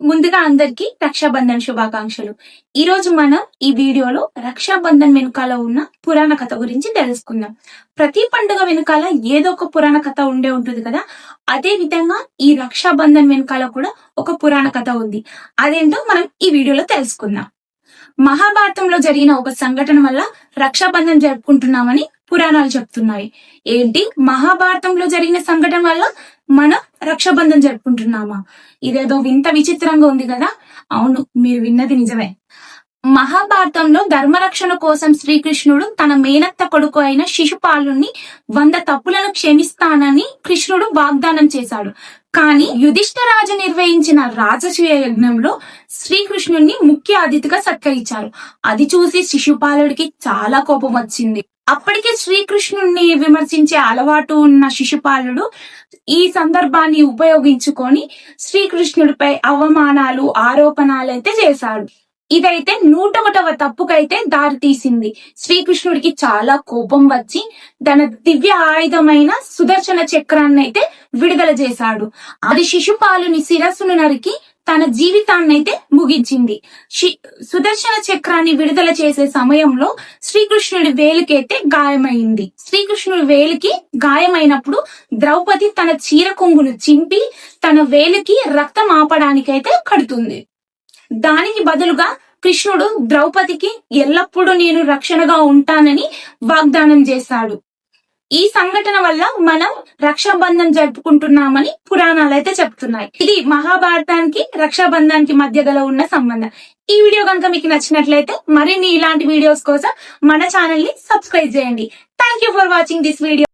ముందుగా అందరికి రక్షాబంధన్ శుభాకాంక్షలు. ఈ రోజు మనం ఈ వీడియోలో రక్షాబంధన్ వెనుకాల ఉన్న పురాణ కథ గురించి తెలుసుకుందాం. ప్రతి పండుగ వెనుకాల ఏదో ఒక పురాణ కథ ఉండే ఉంటుంది కదా? అదే విధంగా ఈ రక్షాబంధన్ వెనుకాల కూడా ఒక పురాణ కథ ఉంది. అదేంటో మనం ఈ వీడియోలో తెలుసుకుందాం. మహాభారతంలో జరిగిన ఒక సంఘటన వల్ల రక్షాబంధన్ జరుపుకుంటున్నామని పురాణాలు చెప్తున్నాయి. ఏంటి? మహాభారతంలో జరిగిన సంఘటన వల్ల మనం రక్షాబంధన్ జరుపుకుంటున్నామా? ఇదేదో వింత విచిత్రంగా ఉంది కదా? అవును మీరు విన్నది నిజమే. మహాభారతంలో ధర్మరక్షణ కోసం శ్రీకృష్ణుడు తన మేనత్త కొడుకు అయిన శిశుపాలుని వంద తప్పులను క్షమిస్తానని కృష్ణుడు వాగ్దానం చేశాడు. కానీ యుధిష్ఠరాజు నిర్వహించిన రాజసూయ యజ్ఞంలో శ్రీకృష్ణుణ్ణి ముఖ్య అతిథిగా సత్కరించారు. అది చూసి శిశుపాలుడికి చాలా కోపం వచ్చింది. అప్పటికే శ్రీకృష్ణుణ్ణి విమర్శించే అలవాటు ఉన్న శిశుపాలుడు ఈ సందర్భాన్ని ఉపయోగించుకొని శ్రీకృష్ణుడిపై అవమానాలు ఆరోపణలు అయితే చేశాడు. ఇదైతే నూట ఒకటవ తప్పుకైతే దారి తీసింది. శ్రీకృష్ణుడికి చాలా కోపం వచ్చి తన దివ్య ఆయుధమైన సుదర్శన చక్రాన్ని అయితే విడుదల చేశాడు. అది శిశుపాలుని శిరస్సును నరికి తన జీవితాన్ని అయితే ముగించింది సుదర్శన చక్రాన్ని విడుదల చేసే సమయంలో శ్రీకృష్ణుడి వేలికైతే గాయమైంది. శ్రీకృష్ణుడి వేలికి గాయమైనప్పుడు ద్రౌపది తన చీర కొంగును చింపి తన వేలికి రక్తం ఆపడానికైతే కడుతుంది. దానికి బదులుగా కృష్ణుడు ద్రౌపదికి ఎల్లప్పుడూ నేను రక్షణగా ఉంటానని వాగ్దానం చేశాడు. ఈ సంఘటన వల్ల మనం రక్షాబంధం జరుపుకుంటున్నామని పురాణాలు అయితే చెప్తున్నాయి. ఇది మహాభారతానికి రక్షాబంధానికి మధ్య గల ఉన్న సంబంధం. ఈ వీడియో కనుక మీకు నచ్చినట్లయితే మరిన్ని ఇలాంటి వీడియోస్ కోసం మన ఛానల్ని సబ్స్క్రైబ్ చేయండి. Thank you for watching this video